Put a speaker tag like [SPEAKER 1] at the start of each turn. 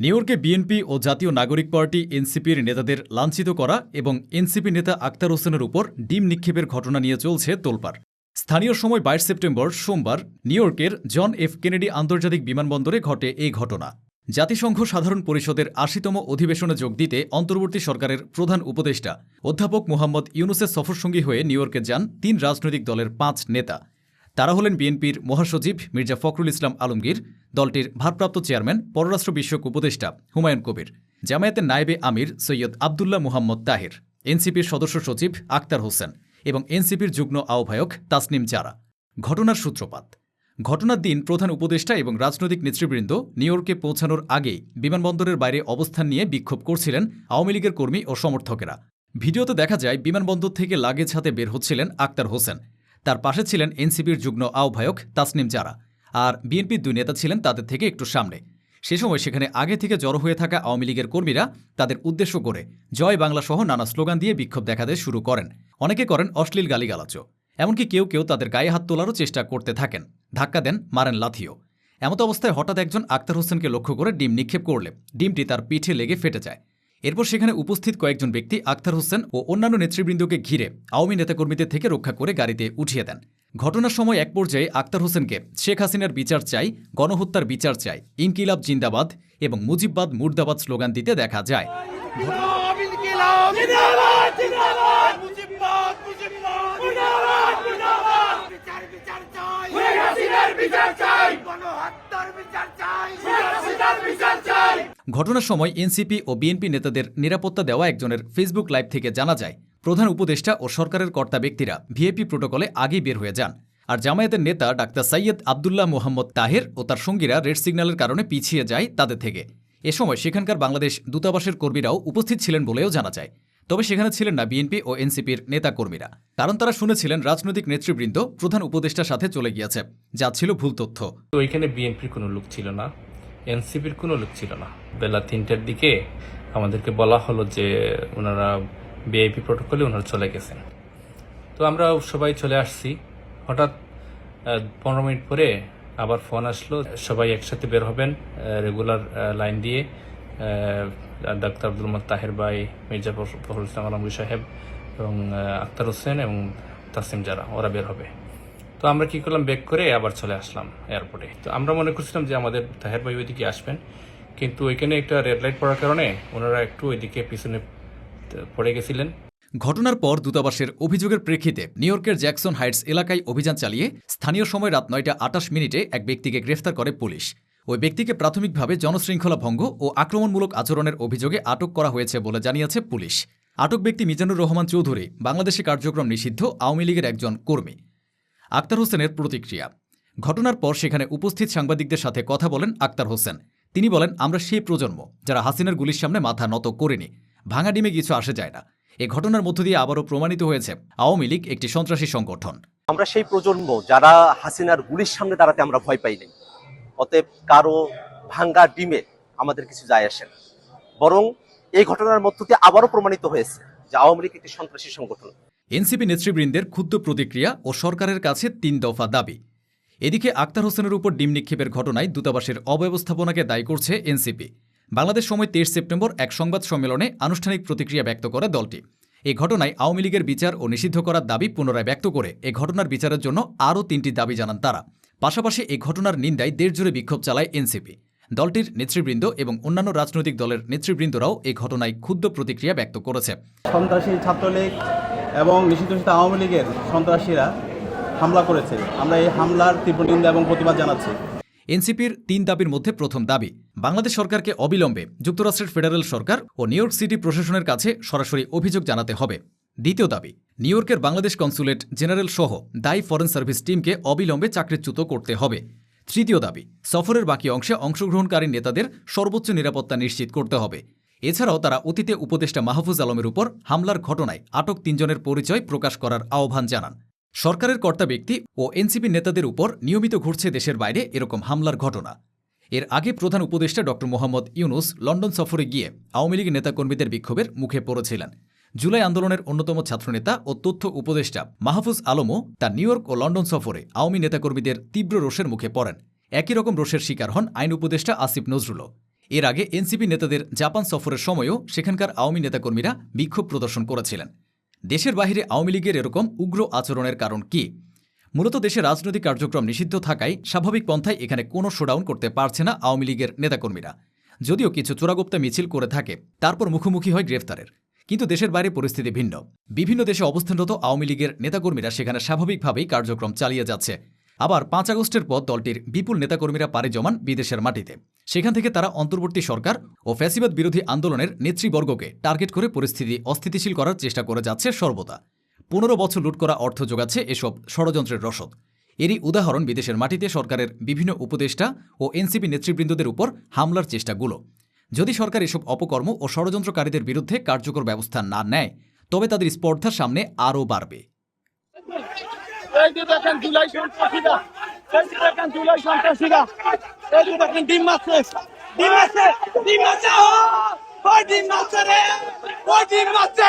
[SPEAKER 1] New ইয়র্কে BNP ও জাতীয় নাগরিক পার্টি এনসিপির নেতাদের লাঞ্ছিত করা এবং এনসিপি নেতা আক্তার হোসেনের উপর ডিম নিক্ষেপের ঘটনা নিয়ে চলছে তোলপাড়। স্থানীয় সময় বাইশ সেপ্টেম্বর সোমবার নিউ জন এফ কেনেডি আন্তর্জাতিক বিমানবন্দরে ঘটে এই ঘটনা। জাতিসংঘ সাধারণ পরিষদের আশিতম অধিবেশনে যোগ দিতে অন্তর্বর্তী সরকারের প্রধান উপদেষ্টা অধ্যাপক মোহাম্মদ ইউনুসের সফরসঙ্গী হয়ে নিউ যান তিন রাজনৈতিক দলের পাঁচ নেতা। তারা হলেন বিএনপির মহাসচিব মির্জা ফখরুল ইসলাম আলমগীর, দলটির ভারপ্রাপ্ত চেয়ারম্যান, পররাষ্ট্র বিষয়ক উপদেষ্টা হুমায়ুন কবির, জামায়াতের নায়েবে আমির সৈয়দ আবদুল্লাহ মুহাম্মদ তাহির, এনসিপির সদস্য সচিব আক্তার হোসেন এবং এনসিপির যুগ্ম আহ্বায়ক তাসনিম চারা ঘটনার সূত্রপাত। ঘটনার দিন প্রধান উপদেষ্টা এবং রাজনৈতিক নেতৃবৃন্দ নিউ ইয়র্কে পৌঁছানোর আগেই বিমানবন্দরের বাইরে অবস্থান নিয়ে বিক্ষোভ করছিলেন আওয়ামী লীগের কর্মী ও সমর্থকেরা। ভিডিওতে দেখা যায়, বিমানবন্দর থেকে লাগেজ হাতে বের হচ্ছিলেন আক্তার হোসেন। তার পাশে ছিলেন এনসিপির যুগ্ম আহ্বায়ক তাসনিম জারা। আর বিএনপির দুই নেতা ছিলেন তাদের থেকে একটু সামনে। সে সময় সেখানে আগে থেকে জড়ো হয়ে থাকা আওয়ামী লীগের কর্মীরা তাদের উদ্দেশ্য করে জয় বাংলা সহ নানা স্লোগান দিয়ে বিক্ষোভ দেখাতে শুরু করেন। অনেকে করেন অশ্লীল গালিগালাচও এমনকি কেউ কেউ তাদের গায়ে হাত তোলারও চেষ্টা করতে থাকেন। ধাক্কা দেন, মারেন লাথিও। এমত অবস্থায় হঠাৎ একজন আক্তার হোসেনকে লক্ষ্য করে ডিম নিক্ষেপ করলে ডিমটি তার পিঠে লেগে ফেটে যায়। এরপর সেখানে উপস্থিত কয়েকজন ব্যক্তি আক্তার হোসেন ও অন্যান্য নেতৃবৃন্দকে ঘিরে আওয়ামী নেতাকর্মীদের থেকে রক্ষা করে গাড়িতে উঠিয়ে দেন। ঘটনার সময় এক পর্যায়ে আক্তার হোসেনকে শেখ হাসিনার বিচার চাই গণহত্যার বিচার চাই ইনকিলাব জিন্দাবাদ এবং মুজিববাদ মুর্দাবাদ স্লোগান দিতে দেখা যায়।
[SPEAKER 2] ইনকিলাব
[SPEAKER 1] ঘটনার সময় এনসিপি ও বিএনপি নেতাদের নিরাপত্তা দেওয়া একজনের ফেসবুক লাইভ থেকে জানা যায়, প্রধান উপদেষ্টা ও সরকারের কর্তা ব্যক্তিরা ভিএপি প্রোটোকলে আগেই বের হয়ে যান। আর জামায়াতের নেতা ডাক্তার সৈয়দ আবদুল্লাহ মোহাম্মদ তাহের ও তার সঙ্গীরা রেড সিগন্যালের কারণে পিছিয়ে যায় তাদের থেকে। এ সময় সেখানকার বাংলাদেশ দূতাবাসের কর্মীরাও উপস্থিত ছিলেন বলেও জানা যায়। তবে সেখানে ছিলেন না বিএনপি ও এনসিপির নেতাকর্মীরা। কারণ তারা শুনেছিলেন রাজনৈতিক নেতৃবৃন্দ প্রধান উপদেষ্টার সাথে চলে গিয়েছে, যা ছিল ভুল তথ্য।
[SPEAKER 3] তো ওইখানে বিএনপির কোনো লোক ছিল না? এনসিপির কোনো লোক ছিল না। বেলা তিনটার দিকে আমাদেরকে বলা হলো যে ওনারা বিআইপি প্রোটোকলে ওনারা চলে গেছেন। তো আমরা সবাই চলে আসছি। হঠাৎ পনেরো মিনিট পরে আবার ফোন আসলো, সবাই একসাথে বের হবেন রেগুলার লাইন দিয়ে ডাক্তার আব্দুল মোহাম্মদ তাহের ভাই, মির্জা ফখর- ফখরুল ইসলাম আলমগীর সাহেব এবং আক্তার হোসেন এবং তাসিম যারা ওরা বের হবে। তো আমরা কি করলাম? ব্যাক করে আবার চলে আসলাম এয়ারপোর্টে তো আমরা মনে করছিলাম যে আমাদের তাহের ভাই ওইদিকে আসবেন, কিন্তু ওইখানে একটা রেড লাইট পড়ার কারণে ওনারা একটু ওইদিকে পিছনে পড়ে গেছিলেন।
[SPEAKER 1] ঘটনার পর দূতাবাসের অভিযোগের প্রেক্ষিতে নিউ ইয়র্কের জ্যাকসন হাইটস এলাকায় অভিযান চালিয়ে স্থানীয় সময় রাত নয়টা আটাশ মিনিটে এক ব্যক্তিকে গ্রেফতার করে পুলিশ। ওই ব্যক্তিকে প্রাথমিকভাবে জনশৃঙ্খলা ভঙ্গ ও আক্রমণমূলক আচরণের অভিযোগে আটক করা হয়েছে বলে জানিয়েছে পুলিশ। আটক ব্যক্তি মিজানুর রহমান চৌধুরী, বাংলাদেশে কার্যক্রম নিষিদ্ধ, আওয়ামী লীগের একজন কর্মী। আক্তার হোসেনের প্রতিক্রিয়া। ঘটনার পর সেখানে উপস্থিত সাংবাদিকদের সাথে কথা বলেন আক্তার হোসেন। তিনি বলেন, আমরা সেই প্রজন্ম যারা হাসিনার গুলির সামনে মাথা নত করেনি, ভাঙা ডিমে কিছু আসে যায় না। এ ঘটনার মধ্য দিয়ে আবারও প্রমাণিত হয়েছে আওয়ামী লীগ একটি সন্ত্রাসী সংগঠন।
[SPEAKER 4] আমরা সেই প্রজন্ম যারা হাসিনার গুলির সামনে দাঁড়াতে আমরা ভয় পাই নাই। অতএব কারও ভাঙ্গা ডিমে আমাদের কিছু যায় আসে বরং এই ঘটনার মধ্য দিয়ে আবারও প্রমাণিত হয়েছে যে আওয়ামী লীগ একটি সন্ত্রাসী সংগঠন।
[SPEAKER 1] এনসিপি নেতৃবৃন্দের ক্ষুদ্র প্রতিক্রিয়া ও সরকারের কাছে তিন দফা দাবি। এদিকে আক্তার হোসেনের উপর ডিম নিক্ষেপের ঘটনায় দূতাবাসের অব্যবস্থাপনাকে দায়ী করছে এনসিপি। বাংলাদেশ সময় তেইশ সেপ্টেম্বর এক সংবাদ সম্মেলনে আনুষ্ঠানিক প্রতিক্রিয়া ব্যক্ত করে দলটি। এই ঘটনায় আওয়ামী লীগের বিচার ও নিষিদ্ধ করার দাবি পুনরায় ব্যক্ত করে এ ঘটনার বিচারের জন্য আরও তিনটি দাবি জানান তারা। পাশাপাশি এই ঘটনার নিন্দায় দেশজুড়ে বিক্ষোভ চালায় এনসিপি। দলটির নেতৃবৃন্দ এবং অন্যান্য রাজনৈতিক দলের নেতৃবৃন্দরাও এই ঘটনায় ক্ষুদ্র প্রতিক্রিয়া ব্যক্ত করেছে।
[SPEAKER 5] সন্ত্রাসী ছাত্রলীগ এবং নিষিদ্ধ আওয়ামী লীগের সন্ত্রাসীরা হামলা করেছে। আমরা এই হামলার তীব্র নিন্দা এবং প্রতিবাদ জানাচ্ছি।
[SPEAKER 1] এনসিপির তিন দাবির মধ্যে প্রথম দাবি, বাংলাদেশ সরকারকে অবিলম্বে যুক্তরাষ্ট্রের ফেডারেল সরকার ও নিউ ইয়র্ক সিটি প্রশাসনের কাছে সরাসরি অভিযোগ জানাতে হবে। দ্বিতীয় দাবি, নিউ ইয়র্কের বাংলাদেশ কনসুলেট জেনারেল সহ দায়ী ফরেন সার্ভিস টিমকে অবিলম্বে চাকরিচ্যুত করতে হবে। তৃতীয় দাবি, সফরের বাকি অংশে অংশগ্রহণকারী নেতাদের সর্বোচ্চ নিরাপত্তা নিশ্চিত করতে হবে। এছাড়াও তারা অতীতে উপদেষ্টা মাহফুজ আলমের উপর হামলার ঘটনায় আটক তিনজনের পরিচয় প্রকাশ করার আহ্বান জানান। সরকারের কর্তা ব্যক্তি ও এনসিপি নেতাদের উপর নিয়মিত ঘটছে দেশের বাইরে এরকম হামলার ঘটনা। এর আগে প্রধান উপদেষ্টা ড মোহাম্মদ ইউনুস লন্ডন সফরে গিয়ে আওয়ামী লীগ নেতাকর্মীদের বিক্ষোভের মুখে পড়েছিলেন। জুলাই আন্দোলনের অন্যতম ছাত্রনেতা ও তথ্য উপদেষ্টা মাহফুজ আলমও তার নিউ ও লন্ডন সফরে আওয়ামী নেতাকর্মীদের তীব্র রোষের মুখে পড়েন। একই রকম রোষের শিকার হন আইন উপদেষ্টা আসিফ নজরুলও। এর আগে এনসিপি নেতাদের জাপান সফরের সময়ও সেখানকার আওয়ামী নেতাকর্মীরা বিক্ষোভ প্রদর্শন করেছিলেন। দেশের বাহিরে আওয়ামী লীগের এরকম উগ্র আচরণের কারণ কি? মূলত দেশে রাজনৈতিক কার্যক্রম নিষিদ্ধ থাকায় স্বাভাবিক পন্থায় এখানে কোনো শোডাউন করতে পারছে না আওয়ামী লীগের নেতাকর্মীরা। যদিও কিছু চোরাগোপ্তা মিছিল করে থাকে, তারপর মুখোমুখি হয় গ্রেফতারের। কিন্তু দেশের বাইরে পরিস্থিতি ভিন্ন। বিভিন্ন দেশে অবস্থানরত আওয়ামী লীগের নেতাকর্মীরা সেখানে স্বাভাবিকভাবেই কার্যক্রম চালিয়ে যাচ্ছে। আবার পাঁচ আগস্টের পর দলটির বিপুল নেতাকর্মীরা পাড়ি জমান বিদেশের মাটিতে। সেখান থেকে তারা অন্তর্বর্তী সরকার ও ফ্যাসিবাদ বিরোধী আন্দোলনের নেতৃবর্গকে টার্গেট করে পরিস্থিতি অস্থিতিশীল করার চেষ্টা করে যাচ্ছে সর্বদা। পনেরো বছর লুট করা অর্থ যোগাচ্ছে এসব ষড়যন্ত্রের রসদ। এরই উদাহরণ বিদেশের মাটিতে সরকারের বিভিন্ন উপদেষ্টা ও এনসিপি নেতৃবৃন্দদের উপর হামলার চেষ্টাগুলো। যদি সরকার এসব অপকর্ম ও ষড়যন্ত্রকারীদের বিরুদ্ধে কার্যকর ব্যবস্থা না নেয়, তবে তাদের স্পর্ধার সামনে আরও বাড়বে।
[SPEAKER 2] দেখেন জুলাই সন্ত্রাসীরা, এই দেখেন ডিম মারছে ডিম মারছে ডিম মারছে ডিম মারছে রে? ডিম মারছে